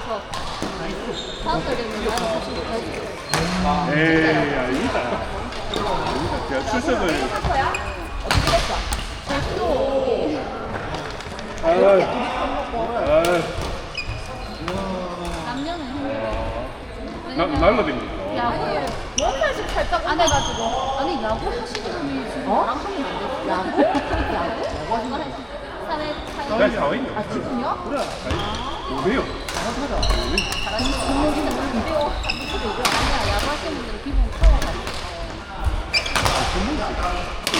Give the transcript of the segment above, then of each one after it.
대해서 사업가되면 나는 사실 못하지. 에이, 아니다 야 출석을. 어떻게 됐어? 됐어. 아, 남녀는 힘들어. 날라다니까. 야구에 원래씩 살짝 안 해가지고. 아니, 야구 하시는 분이 지금 어? 나랑 하면 안 야구? 야구? 야구? 날 사위? 아 지금요? 그래. 오래요. 잘하더라. 잘하는 거. 아니야. 야구 하시는 분들 기분 커가지고.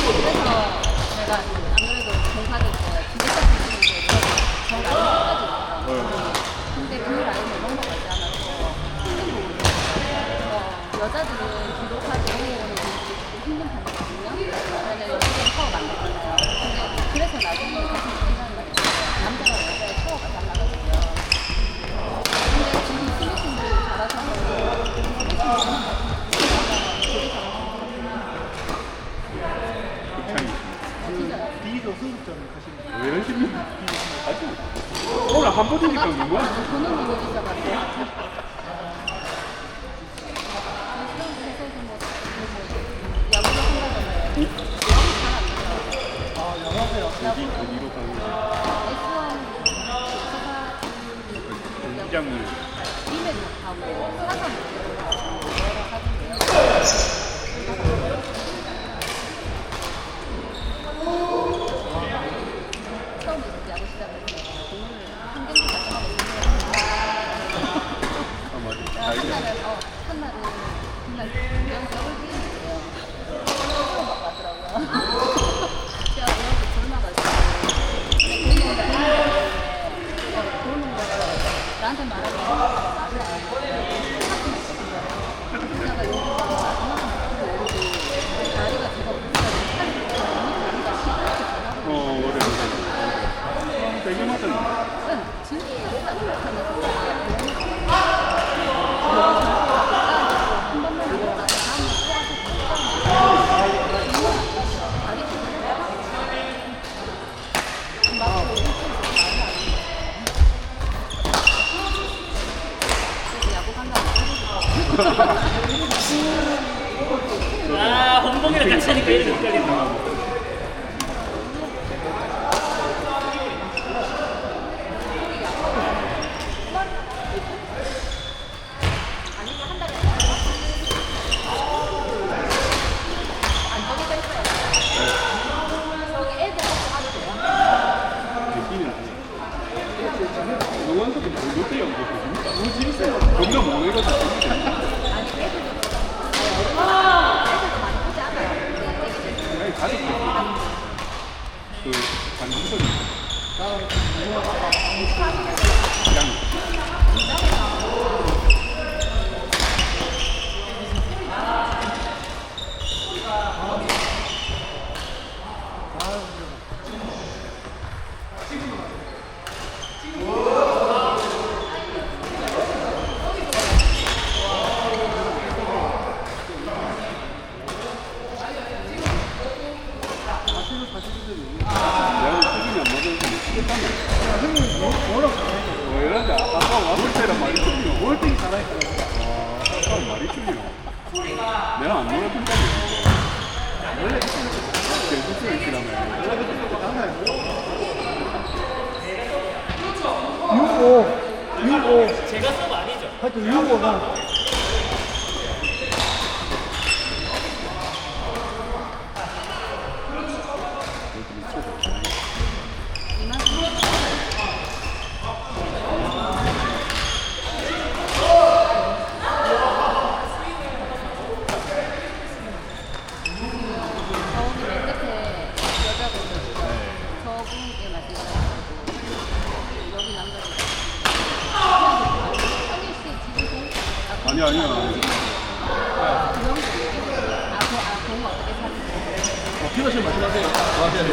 그래서 내가 아무래도 공사들 거야. 진짜 기분이 좋아. 근데 그 라인을 넘어가지 않아서 여자들은 기록하기 너무 힘든 편이거든요. 오늘 한 번이니까 너무. 어디 어디로 가고 장을 입에 넣고 사서 Yeah. Grazie di 아. 뭐 이런데 아까 왔을 제가 서브 아니죠? 하여튼 6 5가 아니 아니야. 아, 그런 거. 아, 아, 어떻게 사는 거예요? 어, 피자 좀 마시면서 하세요. 아, 네, 네.